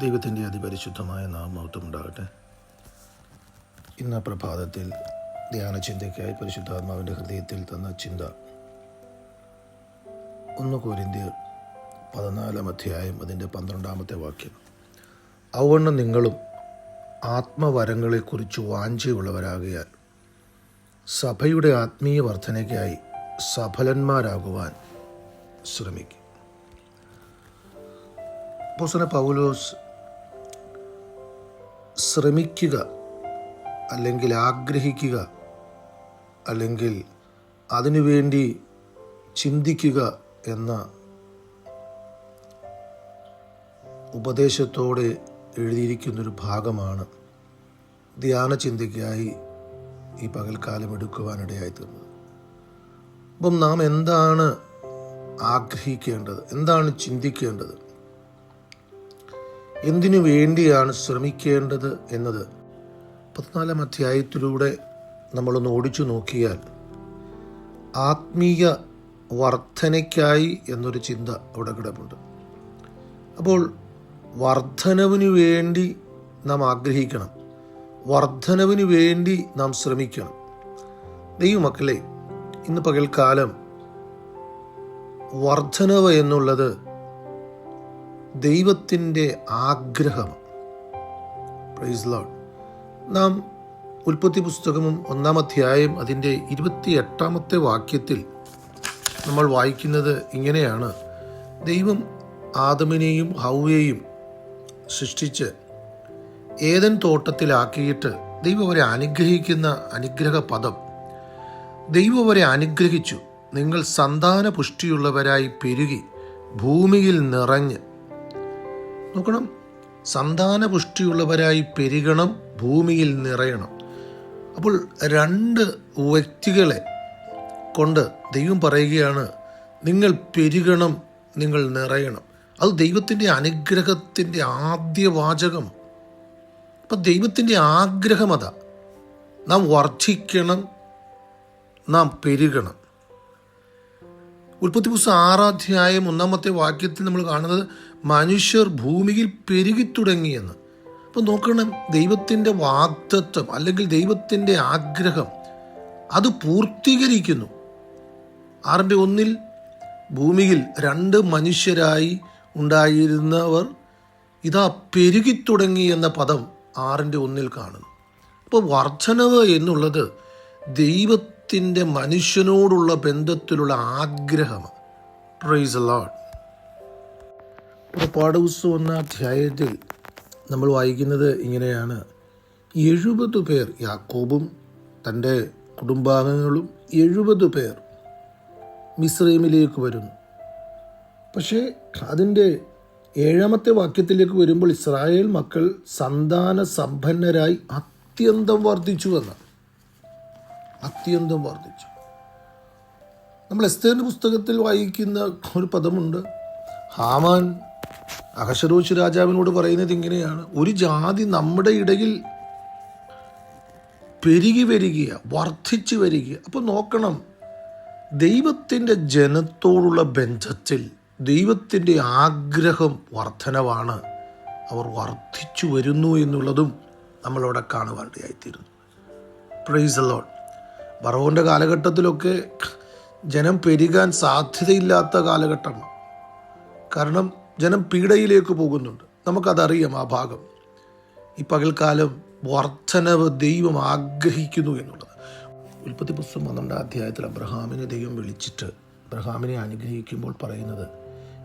ദൈവത്തിന്റെ അതിപരിശുദ്ധമായ നാമത്വം ഉണ്ടാകട്ടെ. ഇന്ന് പ്രഭാതത്തിൽ ധ്യാനചിന്തയ്ക്കായി പരിശുദ്ധാത്മാവിന്റെ ഹൃദയത്തിൽ തന്ന ചിന്ത. ഒന്ന് കോരിന്ത്യർ പതിനാലാം അധ്യായം അതിന്റെ പന്ത്രണ്ടാമത്തെ വാക്യം. ഔവണ്ണം നിങ്ങളും ആത്മവരങ്ങളെക്കുറിച്ച് വാഞ്ചയുള്ളവരാകിയാൽ സഭയുടെ ആത്മീയ വർധനയ്ക്കായി സഫലന്മാരാകുവാൻ ശ്രമിക്കും. പൗലോസ് ശ്രമിക്കുക അല്ലെങ്കിൽ ആഗ്രഹിക്കുക അല്ലെങ്കിൽ അതിനുവേണ്ടി ചിന്തിക്കുക എന്ന ഉപദേശത്തോടെ എഴുതിയിരിക്കുന്നൊരു ഭാഗമാണ് ധ്യാന ചിന്തയ്ക്കായി ഈ പകൽക്കാലം എടുക്കുവാനിടയായി തീർന്നത്. അപ്പം നാം എന്താണ് ആഗ്രഹിക്കേണ്ടത്? എന്താണ് ചിന്തിക്കേണ്ടത്? എന്തിനു വേണ്ടിയാണ് ശ്രമിക്കേണ്ടത് എന്നത്? പതിനാലാം അധ്യായത്തിലൂടെ നമ്മളൊന്ന് ഓടിച്ചു നോക്കിയാൽ ആത്മീയ വർധനയ്ക്കായി എന്നൊരു ചിന്ത അവിടെ കിടപ്പുണ്ട്. അപ്പോൾ വർധനവിന് വേണ്ടി നാം ആഗ്രഹിക്കണം. വർധനവിന് വേണ്ടി നാം ശ്രമിക്കണം. ദൈവമക്കളെ ഇന്ന് പകൽക്കാലം വർധനവ് എന്നുള്ളത് ദൈവത്തിന്റെ ആഗ്രഹം. പ്രൈസ് ലോഡ് നാം ഉൽപ്പത്തി പുസ്തകവും ഒന്നാം അധ്യായം അതിന്റെ ഇരുപത്തി എട്ടാമത്തെ വാക്യത്തിൽ നമ്മൾ വായിക്കുന്നത് ഇങ്ങനെയാണ്. ദൈവം ആദമിനെയും ഹൗവയെയും സൃഷ്ടിച്ച് ഏതൻ തോട്ടത്തിലാക്കിയിട്ട് ദൈവം അവരെ അനുഗ്രഹിക്കുന്ന അനുഗ്രഹ പദം ദൈവം അവരെ അനുഗ്രഹിച്ചു. നിങ്ങൾ സന്താന പുഷ്ടിയുള്ളവരായി പെരുകി ഭൂമിയിൽ നിറഞ്ഞ് നോക്കണം. സന്താന പുഷ്ടിയുള്ളവരായി പെരുകണം ഭൂമിയിൽ നിറയണം. അപ്പോൾ രണ്ട് വ്യക്തികളെ കൊണ്ട് ദൈവം പറയുകയാണ് നിങ്ങൾ പെരുകണം നിങ്ങൾ നിറയണം. അത് ദൈവത്തിന്റെ അനുഗ്രഹത്തിന്റെ ആദ്യ വാചകം. അപ്പം ദൈവത്തിന്റെ ആഗ്രഹം അതാ. നാം വർദ്ധിക്കണം നാം പെരുകണം. ഉൽപ്പത്തി പുസ്തകം ആറാധ്യായം ഒന്നാമത്തെ വാക്യത്തിൽ നമ്മൾ കാണുന്നത് മനുഷ്യർ ഭൂമിയിൽ പെരുകി തുടങ്ങിയെന്ന്. അപ്പോൾ നോക്കണം ദൈവത്തിന്റെ വാഗ്ദത്വം അല്ലെങ്കിൽ ദൈവത്തിന്റെ ആഗ്രഹം അത് പൂർത്തീകരിക്കുന്നു. ആറിന്റെ ഒന്നിൽ ഭൂമിയിൽ രണ്ട് മനുഷ്യരായി ഉണ്ടായിരുന്നവർ ഇതാ പെരുകി തുടങ്ങി എന്ന പദം ആറിന്റെ ഒന്നിൽ കാണുന്നു. അപ്പോൾ വർധനവ് എന്നുള്ളത് ദൈവത്തിന്റെ മനുഷ്യനോടുള്ള ബന്ധത്തിലുള്ള ആഗ്രഹമാണ്. പ്രൈസ് ലോഡ് പുറപ്പാട് പുസ്തകം എന്ന അധ്യായത്തിൽ നമ്മൾ വായിക്കുന്നത് ഇങ്ങനെയാണ്. എഴുപത് പേർ യാക്കോബും തന്റെ കുടുംബാംഗങ്ങളും എഴുപത് പേർ മിസ്രൈമിലേക്ക് വരുന്നു. പക്ഷേ അതിന്റെ ഏഴാമത്തെ വാക്യത്തിലേക്ക് വരുമ്പോൾ ഇസ്രായേൽ മക്കൾ സന്താന സമ്പന്നരായി അത്യന്തം വർദ്ധിച്ചു എന്നാണ്. അത്യന്തം വർദ്ധിച്ചു. നമ്മൾ എസ്തേന്റെ പുസ്തകത്തിൽ വായിക്കുന്ന ഒരു പദമുണ്ട്. ഹാമാൻ അഹശരോഷ് രാജാവിനോട് പറയുന്നത് ഇങ്ങനെയാണ്. ഒരു ജാതി നമ്മുടെ ഇടയിൽ പെരുകി വരിക വർദ്ധിച്ചു വരിക അപ്പോൾ നോക്കണം ദൈവത്തിന്റെ ജനത്തോടുള്ള ബന്ധത്തിൽ ദൈവത്തിന്റെ ആഗ്രഹം വർധനവാണ്. അവർ വർദ്ധിച്ചു വരുന്നു എന്നുള്ളതും നമ്മളവിടെ കാണുവാനിടയായിത്തീരുന്നു പ്രൈസ് അലോൺ ബറോന്റെ കാലഘട്ടത്തിലൊക്കെ ജനം പെരുകാൻ സാധ്യതയില്ലാത്ത കാലഘട്ടമാണ്. കാരണം ജനം പീഡയിലേക്ക് പോകുന്നുണ്ട്. നമുക്കതറിയാം ആ ഭാഗം. ഈ പകൽക്കാലം വർധനവ് ദൈവം ആഗ്രഹിക്കുന്നു എന്നുള്ളത്. ഉൽപ്പത്തി പുസ്തകം പന്ത്രണ്ടാം അധ്യായത്തിൽ അബ്രഹാമിനെ ദൈവം വിളിച്ചിട്ട് അബ്രഹാമിനെ അനുഗ്രഹിക്കുമ്പോൾ പറയുന്നത്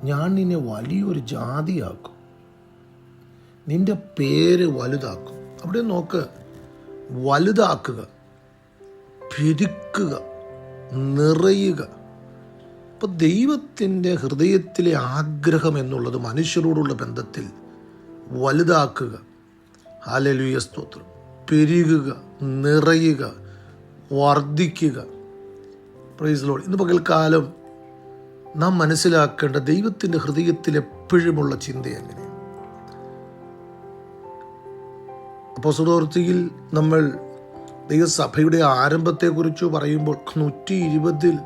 ഞാൻ നിന്നെ വലിയൊരു ജാതിയാക്കും. നിന്റെ പേര് വലുതാക്കും. അവിടെ നോക്ക് വലുതാക്കുക പെരുക്കുക നിറയുക. അപ്പോൾ ദൈവത്തിന്റെ ഹൃദയത്തിലെ ആഗ്രഹം എന്നുള്ളത് മനുഷ്യരോടുള്ള ബന്ധത്തിൽ വലുതാക്കുക. ഹാലലുയ സ്തോത്രം. പെരുകുക നിറയുക വർദ്ധിക്കുക. പ്രൈസ് ഇന്ന് പകൽക്കാലം നാം മനസ്സിലാക്കേണ്ട ദൈവത്തിന്റെ ഹൃദയത്തിൽ എപ്പോഴുമുള്ള ചിന്ത എങ്ങനെയാണ്? അപ്പോൾ സുഹൃത്തിയിൽ നമ്മൾ ദൈവസഭയുടെ ആരംഭത്തെക്കുറിച്ച് പറയുമ്പോൾ നൂറ്റി ഇരുപതിൽ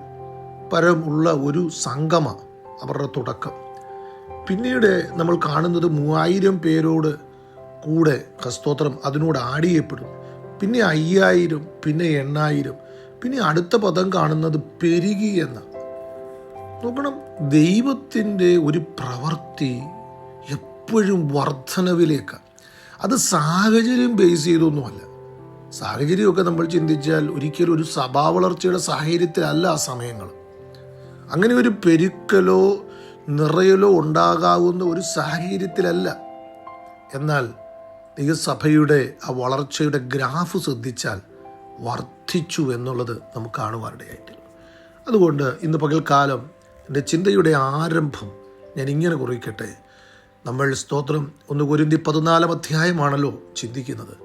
പരം ഉള്ള ഒരു സംഗമ അവരുടെ തുടക്കം. പിന്നീട് നമ്മൾ കാണുന്നത് മൂവായിരം പേരോട് കൂടെ ഹസ്തോത്രം അതിനോട് ആഡ് ചെയ്യപ്പെടും പിന്നെ അയ്യായിരം പിന്നെ എണ്ണായിരം പിന്നെ അടുത്ത പദം കാണുന്നത് പെരുകി എന്ന. നോക്കണം ദൈവത്തിന്റെ ഒരു പ്രവൃത്തി എപ്പോഴും വർധനവിലേക്ക്. അത് സാഹചര്യം ബേസ് ചെയ്തൊന്നുമല്ല. സാഹചര്യമൊക്കെ നമ്മൾ ചിന്തിച്ചാൽ ഒരിക്കലും ഒരു സഭാ വളർച്ചയുടെ സാഹചര്യത്തിലല്ല ആ സമയങ്ങൾ. അങ്ങനെ ഒരു പെരുക്കലോ നിറയലോ ഉണ്ടാകാവുന്ന ഒരു സാഹചര്യത്തിലല്ല. എന്നാൽ ഈ സഭയുടെ ആ വളർച്ചയുടെ ഗ്രാഫ് ശ്രദ്ധിച്ചാൽ വർദ്ധിച്ചു എന്നുള്ളത് നമുക്ക് കാണുവാനിടയായിട്ട് അതുകൊണ്ട് ഇന്ന് പകൽക്കാലം എന്റെ ചിന്തയുടെ ആരംഭം ഞാൻ ഇങ്ങനെ കുറിക്കട്ടെ. നമ്മൾ സ്തോത്രം ഒന്ന് കുരുന്തി പതിനാലാം അധ്യായമാണല്ലോ ചിന്തിക്കുന്നത്.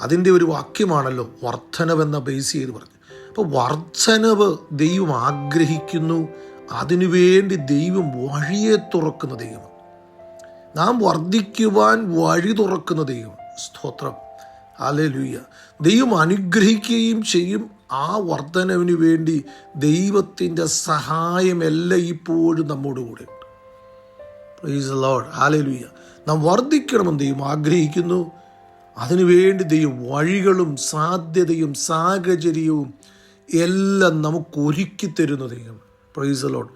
അതിന്റെ ഒരു വാക്യമാണല്ലോ വർധനവെന്ന ബേസ് ചെയ്ത് പറഞ്ഞു അപ്പോൾ വർധനവ് ദൈവം ആഗ്രഹിക്കുന്നു. അതിനുവേണ്ടി ദൈവം വഴിയെ തുറക്കുന്ന ദൈവം. നാം വർദ്ധിക്കുവാൻ വഴി തുറക്കുന്ന ദൈവം. സ്തോത്രം. അലലുയ്യ ദൈവം അനുഗ്രഹിക്കുകയും ചെയ്യും. ആ വർധനവിന് വേണ്ടി ദൈവത്തിന്റെ നമ്മോട് കൂടെ. ഉണ്ട് പ്രൈസ് ലോഡ് ഹാലലുയ്യ നാം വർദ്ധിക്കണമെന്ന് ദൈവം ആഗ്രഹിക്കുന്നു. അതിനുവേണ്ടി ദൈവം വഴികളും സാധ്യതയും സാഹചര്യവും എല്ലാം നമുക്ക് ഒരുക്കി തരുന്ന ദൈവം. പ്രൈസ് ലോഡ്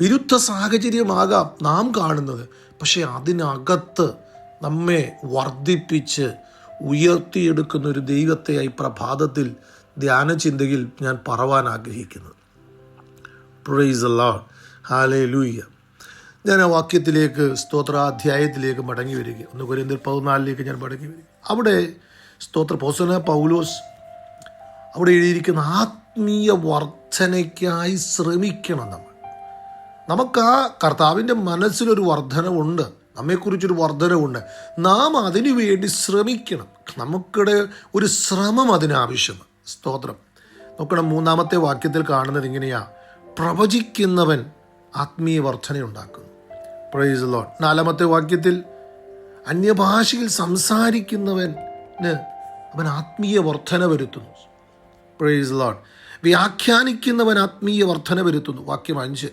വിരുദ്ധ സാഹചര്യമാകാം നാം കാണുന്നത്. പക്ഷേ അതിനകത്ത് നമ്മെ വർദ്ധിപ്പിച്ച് ഉയർത്തിയെടുക്കുന്ന ഒരു ദൈവത്തെയായി പ്രഭാതത്തിൽ ധ്യാന ചിന്തയിൽ ഞാൻ പറവാൻ ആഗ്രഹിക്കുന്നത് പ്രൈസ് ലോഡ് ഹാലേ ലൂയ്യ ഞാൻ ആ വാക്യത്തിലേക്ക് സ്തോത്രാധ്യായത്തിലേക്ക് മടങ്ങി വരിക ഒന്ന് കുരിന്തിൽ പതിനാലിലേക്ക് ഞാൻ മടങ്ങി വരിക അവിടെ സ്തോത്ര പോസന പൗലോസ് അവിടെ എഴുതിയിരിക്കുന്ന ആത്മീയ വർധനയ്ക്കായി ശ്രമിക്കണം നമ്മൾ. നമുക്ക് ആ കർത്താവിന്റെ മനസ്സിലൊരു വർധനവുണ്ട് നമ്മെക്കുറിച്ചൊരു വർധനവുണ്ട്. നാം അതിനു വേണ്ടി ശ്രമിക്കണം. നമുക്കിടെ ഒരു ശ്രമം അതിനാവശ്യം സ്തോത്രം. നോക്കണം മൂന്നാമത്തെ വാക്യത്തിൽ കാണുന്നത് ഇങ്ങനെയാ. പ്രവചിക്കുന്നവൻ ആത്മീയ വർധനയുണ്ടാക്കുന്നു. പ്രൈസ് ലോൺ നാലാമത്തെ വാക്യത്തിൽ അന്യഭാഷയിൽ സംസാരിക്കുന്നവന് അവൻ ആത്മീയ വർധന വരുത്തുന്നു. പ്രൈസ് വ്യാഖ്യാനിക്കുന്നവൻ ആത്മീയ വർധന വരുത്തുന്നു. വാക്യം അഞ്ച്.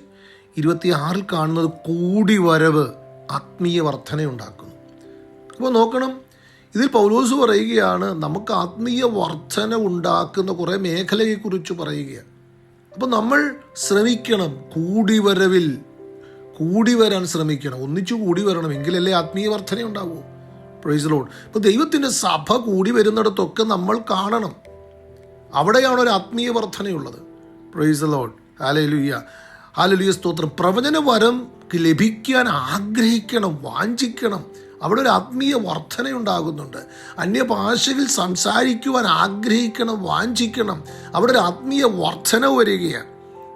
ഇരുപത്തിയാറിൽ കാണുന്നത് കൂടി വരവ് ആത്മീയ വർധനയുണ്ടാക്കുന്നു അപ്പോൾ നോക്കണം. ഇതിൽ പൗലോസ് പറയുകയാണ് നമുക്ക് ആത്മീയ വർധന ഉണ്ടാക്കുന്ന കുറേ മേഖലയെക്കുറിച്ച് പറയുകയാണ്. അപ്പോൾ നമ്മൾ ശ്രമിക്കണം കൂടി വരവിൽ. കൂടി വരാൻ ശ്രമിക്കണം. ഒന്നിച്ചു കൂടി വരണം എങ്കിലല്ലേ ആത്മീയ വർധന ഉണ്ടാവൂ. പ്രൈസ് ലോഡ് ഇപ്പോൾ ദൈവത്തിന്റെ സഭ കൂടി വരുന്നിടത്തൊക്കെ നമ്മൾ കാണണം. അവിടെയാണ് ഒരു ആത്മീയ വർധനയുള്ളത് പ്രൈസ് ലോഡ് ഹാലലുയ്യ ഹാലലുയ്യ സ്തോത്രം. പ്രവചന വരം ലഭിക്കാൻ ആഗ്രഹിക്കണം വാഞ്ചിക്കണം. അവിടെ ഒരു ആത്മീയ വർധനയുണ്ടാകുന്നുണ്ട് അന്യഭാഷയിൽ സംസാരിക്കുവാൻ ആഗ്രഹിക്കണം വാഞ്ചിക്കണം. അവിടെ ഒരു ആത്മീയ വർധന വരികയാണ്.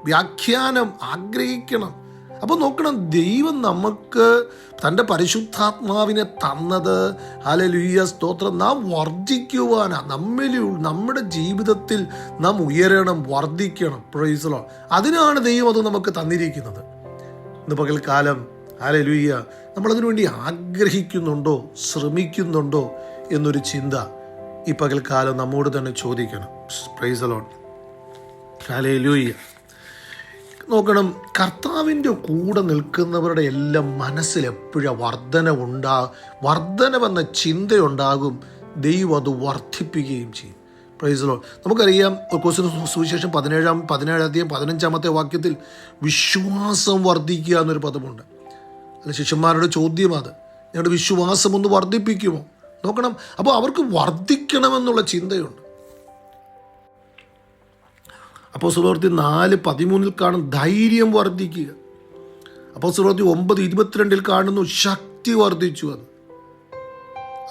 വ്യാഖ്യാനം ആഗ്രഹിക്കണം. അപ്പോൾ നോക്കണം ദൈവം നമുക്ക് തന്റെ പരിശുദ്ധാത്മാവിനെ തന്നത്. ഹലലുയ്യ സ്തോത്രം. നാം വർദ്ധിക്കുവാനാണ് നമ്മിൽ നമ്മുടെ ജീവിതത്തിൽ നാം ഉയരണം വർദ്ധിക്കണം. പ്രൈസലോ അതിനാണ് ദൈവം അത് നമുക്ക് തന്നിരിക്കുന്നത്. ഇന്ന് പകൽക്കാലം ഹലലുയ്യ നമ്മളതിനു വേണ്ടി ആഗ്രഹിക്കുന്നുണ്ടോ ശ്രമിക്കുന്നുണ്ടോ എന്നൊരു ചിന്ത ഈ പകൽക്കാലം നമ്മോട് തന്നെ ചോദിക്കണം. പ്രൈസലോൺ ഹലലുയ്യ നോക്കണം കർത്താവിന്റെ കൂടെ നിൽക്കുന്നവരുടെ എല്ലാം മനസ്സിൽ എപ്പോഴും വർധന ഉണ്ടാ വർധനവെന്ന ചിന്തയുണ്ടാകും ദൈവം അത് വർദ്ധിപ്പിക്കുകയും ചെയ്യും. പ്രൈസലോ നമുക്കറിയാം കൊസ്റ്റിന് സുവിശേഷം പതിനേഴാം പതിനേഴാം പതിനഞ്ചാമത്തെ വാക്യത്തിൽ വിശ്വാസം വർദ്ധിക്കുക എന്നൊരു പദമുണ്ട്. അല്ല ശിഷ്യന്മാരുടെ ചോദ്യം അത് ഞങ്ങളുടെ വിശ്വാസം ഒന്ന് വർദ്ധിപ്പിക്കുമോ? നോക്കണം. അപ്പോൾ അവർക്ക് വർദ്ധിക്കണമെന്നുള്ള ചിന്തയുണ്ട്. അപ്പോൾ സുഹൃത്തി നാല് പതിമൂന്നിൽ കാണും ധൈര്യം വർദ്ധിക്കുക. അപ്പോൾ സുഹൃത്തി ഒമ്പത് ഇരുപത്തിരണ്ടിൽ കാണുന്നു ശക്തി വർദ്ധിച്ചു എന്ന്.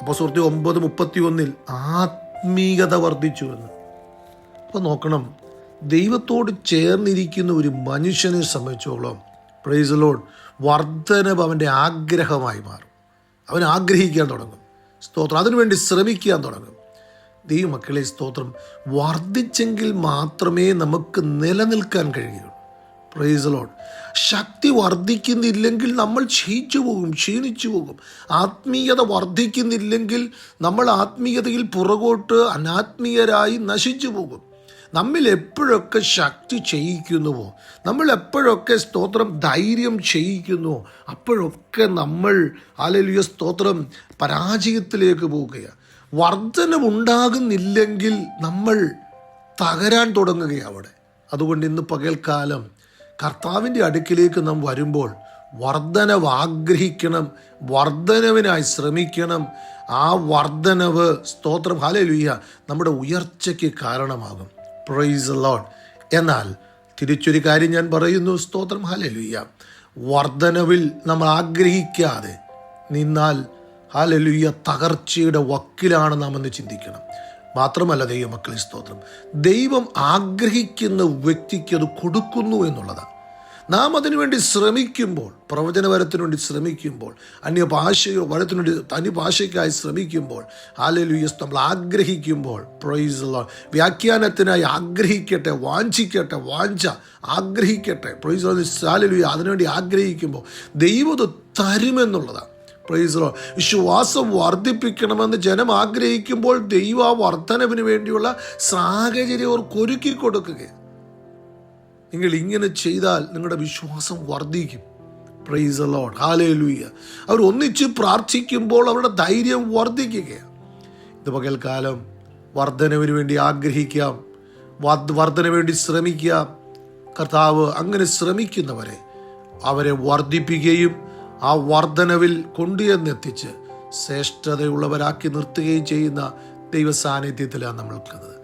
അപ്പോൾ സുഹൃത്തി ഒമ്പത് മുപ്പത്തി ഒന്നിൽ ആത്മീയത വർദ്ധിച്ചു എന്ന്. അപ്പോൾ നോക്കണം ദൈവത്തോട് ചേർന്നിരിക്കുന്ന ഒരു മനുഷ്യനെ സംബന്ധിച്ചോളം പ്രൈസ് ലോഡ് വർധനവ് അവന്റെ ആഗ്രഹമായി മാറും. അവൻ ആഗ്രഹിക്കാൻ തുടങ്ങും. സ്തോത്രം. അതിനുവേണ്ടി ശ്രമിക്കാൻ തുടങ്ങും. ദൈവമക്കളെ സ്തോത്രം. വർദ്ധിച്ചെങ്കിൽ മാത്രമേ നമുക്ക് നിലനിൽക്കാൻ കഴിയുള്ളൂ. പ്രൈസ് ശക്തി വർദ്ധിക്കുന്നില്ലെങ്കിൽ നമ്മൾ ക്ഷയിച്ചു പോകും ക്ഷീണിച്ചു പോകും. ആത്മീയത വർദ്ധിക്കുന്നില്ലെങ്കിൽ നമ്മൾ ആത്മീയതയിൽ പുറകോട്ട് അനാത്മീയരായി നശിച്ചു പോകും. നമ്മിൽ എപ്പോഴൊക്കെ ശക്തി ചെയ്യിക്കുന്നുവോ നമ്മൾ എപ്പോഴൊക്കെ സ്തോത്രം ധൈര്യം ചെയ്യിക്കുന്നുവോ അപ്പോഴൊക്കെ നമ്മൾ ആലലുയ സ്തോത്രം പരാജയത്തിലേക്ക് പോവുകയാണ്. വർധനമുണ്ടാകുന്നില്ലെങ്കിൽ നമ്മൾ തകരാൻ തുടങ്ങുകയാണ് അതുകൊണ്ട് ഇന്ന് പകൽക്കാലം കർത്താവിന്റെ അടുക്കിലേക്ക് നാം വരുമ്പോൾ വർധനവ് ആഗ്രഹിക്കണം വർധനവിനായി ശ്രമിക്കണം. ആ വർധനവ് സ്തോത്രം ഹാലലുയ്യ നമ്മുടെ ഉയർച്ചയ്ക്ക് കാരണമാകും. പ്രൈസ് ലോഡ് എന്നാൽ തിരിച്ചൊരു കാര്യം ഞാൻ പറയുന്നു സ്തോത്രം ഹാലലുയ്യ വർധനവിൽ നമ്മൾ ആഗ്രഹിക്കാതെ നിന്നാൽ ഹാലലുയ്യ തകർച്ചയുടെ വക്കിലാണ് നാം എന്ന് ചിന്തിക്കണം. മാത്രമല്ല ദൈവമക്കളെ സ്തോത്രം. ദൈവം ആഗ്രഹിക്കുന്ന വ്യക്തിക്ക് അത് കൊടുക്കുന്നു എന്നുള്ളതാണ്. നാം അതിനുവേണ്ടി ശ്രമിക്കുമ്പോൾ പ്രവചനവരത്തിനു വേണ്ടി ശ്രമിക്കുമ്പോൾ അന്യഭാഷയോ വരത്തിനു വേണ്ടി അന്യഭാഷയ്ക്കായി ശ്രമിക്കുമ്പോൾ ആലലുയസ് നമ്മൾ ആഗ്രഹിക്കുമ്പോൾ പ്രൊയ്സ് വ്യാഖ്യാനത്തിനായി ആഗ്രഹിക്കട്ടെ വാഞ്ചിക്കട്ടെ വാഞ്ച ആഗ്രഹിക്കട്ടെ പ്രൊയ്സ് ആലലുയ അതിനുവേണ്ടി ആഗ്രഹിക്കുമ്പോൾ ദൈവം തരുമെന്നുള്ളതാണ്. പ്രൈസറോ വിശ്വാസം വർദ്ധിപ്പിക്കണമെന്ന് ജനം ആഗ്രഹിക്കുമ്പോൾ ദൈവ വർധനവിന് വേണ്ടിയുള്ള സാഹചര്യം അവർക്ക് കൊടുക്കുകയാണ്. നിങ്ങൾ ഇങ്ങനെ ചെയ്താൽ നിങ്ങളുടെ വിശ്വാസം വർദ്ധിക്കും. പ്രൈസ് ലോഡ് ഹാലേ ലൂയ്യ അവർ ഒന്നിച്ച് പ്രാർത്ഥിക്കുമ്പോൾ അവരുടെ ധൈര്യം വർദ്ധിക്കുകയാണ്. ഇത് പകൽക്കാലം വർധനവിന് വേണ്ടി ആഗ്രഹിക്കാം. വർധന വേണ്ടി ശ്രമിക്കാം. കർത്താവ് അങ്ങനെ ശ്രമിക്കുന്നവരെ അവരെ വർദ്ധിപ്പിക്കുകയും ആ വർധനവിൽ കൊണ്ടുചെന്നെത്തിച്ച് ശ്രേഷ്ഠതയുള്ളവരാക്കി നിർത്തുകയും ചെയ്യുന്ന ദൈവ സാന്നിധ്യത്തിലാണ് നമ്മൾക്കുന്നത്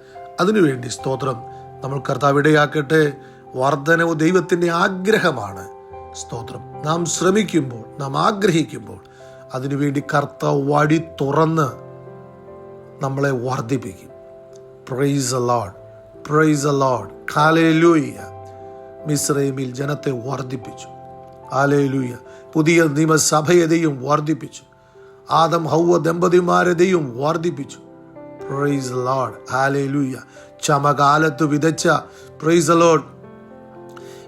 അതിനുവേണ്ടി സ്തോത്രം നമ്മൾ കർത്താവ് ഇടയാക്കട്ടെ. വർധനവ് ദൈവത്തിന്റെ ആഗ്രഹമാണ്. സ്തോത്രം. നാം ശ്രമിക്കുമ്പോൾ നാം ആഗ്രഹിക്കുമ്പോൾ അതിനുവേണ്ടി കർത്താവ് വഴി തുറന്ന് നമ്മളെ വർദ്ധിപ്പിക്കും praise the Lord praise the Lord കാലയിലൂയ്യ മിസ്രൈമിൽ ജനത്തെ വർദ്ധിപ്പിച്ചു ആലേലൂയ പുതിയ നിയമസഭയതയും വർദ്ധിപ്പിച്ചു. ആദം ഹൗവ ദമ്പതിമാരതയും വർദ്ധിപ്പിച്ചു. പ്രൈസ് ലോഡ് ആലേലൂയ ചമകാലത്ത് വിതച്ച പ്രൈസ് ലോഡ്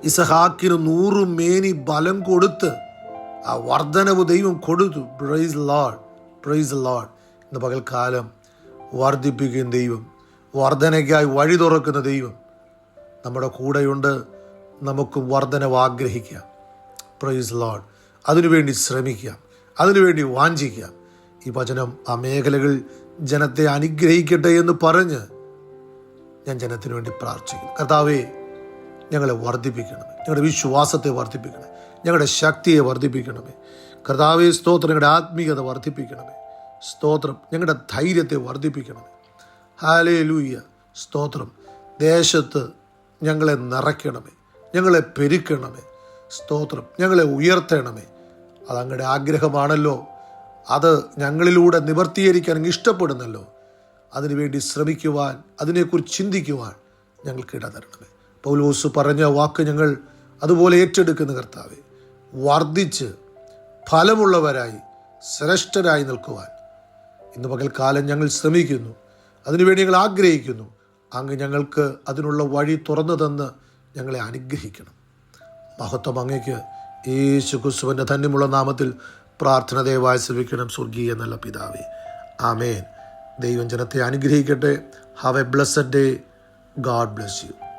ഇസഹാക്കിന് നൂറ് മേനി ബലം കൊടുത്ത് ആ വർധനവ് ദൈവം കൊടുത്തു. പ്രൈസ് ലോഡ് പ്രൈസ് ലോഡ് ഇന്ന് പകൽക്കാലം വർദ്ധിപ്പിക്കും ദൈവം വർധനയ്ക്കായി വഴി തുറക്കുന്ന ദൈവം നമ്മുടെ കൂടെയുണ്ട്. നമുക്ക് വർധനവ് ആഗ്രഹിക്കാം. പ്രൈസ് ലോഡ് അതിനുവേണ്ടി ശ്രമിക്കാം അതിനുവേണ്ടി വാഞ്ചിക്കാം ഈ വചനം ആ മേഖലകൾ ജനത്തെ അനുഗ്രഹിക്കട്ടെ എന്ന് പറഞ്ഞ് ഞാൻ ജനത്തിനു വേണ്ടി പ്രാർത്ഥിക്കുന്നു. കർത്താവേ ഞങ്ങളെ വർദ്ധിപ്പിക്കണമേ. ഞങ്ങളുടെ വിശ്വാസത്തെ വർദ്ധിപ്പിക്കണമേ. ഞങ്ങളുടെ ശക്തിയെ വർദ്ധിപ്പിക്കണമേ. കർത്താവെ സ്തോത്രം ഞങ്ങളുടെ ആത്മീയത വർദ്ധിപ്പിക്കണമേ. സ്തോത്രം ഞങ്ങളുടെ ധൈര്യത്തെ വർദ്ധിപ്പിക്കണമേ. ഹാലേ ലൂയ്യ സ്തോത്രം. ദേശത്ത് ഞങ്ങളെ നിറയ്ക്കണമേ. ഞങ്ങളെ പെരുക്കണമേ. സ്തോത്രം. ഞങ്ങളെ ഉയർത്തണമേ. അത് അങ്ങയുടെ ആഗ്രഹമാണല്ലോ. അത് ഞങ്ങളിലൂടെ നിവർത്തീകരിക്കാൻ അങ്ങ് ഇഷ്ടപ്പെടുന്നല്ലോ. അതിനുവേണ്ടി ശ്രമിക്കുവാൻ അതിനെക്കുറിച്ച് ചിന്തിക്കുവാൻ ഞങ്ങൾക്ക് ഇട തരണമേ പൗലോസ് പറഞ്ഞ വാക്ക് ഞങ്ങൾ അതുപോലെ ഏറ്റെടുക്കുന്ന കർത്താവെ വർദ്ധിച്ച് ഫലമുള്ളവരായി ശ്രേഷ്ഠരായി നിൽക്കുവാൻ. ഇന്ന് പകൽക്കാലം ഞങ്ങൾ ശ്രമിക്കുന്നു. അതിനുവേണ്ടി ഞങ്ങൾ ആഗ്രഹിക്കുന്നു. അങ്ങ് ഞങ്ങൾക്ക് അതിനുള്ള വഴി തുറന്നു തന്ന് ഞങ്ങളെ അനുഗ്രഹിക്കണം. മഹത്വം അങ്ങയ്ക്ക് യേശു ക്രിസ്തുവിന്റെ ധന്യമുള്ള നാമത്തിൽ പ്രാർത്ഥന ദയവായി ശ്രമിക്കണം സ്വർഗീയ നല്ല പിതാവേ. ആമേൻ. ദൈവം ജനത്തെ അനുഗ്രഹിക്കട്ടെ. Have a blessed day God bless you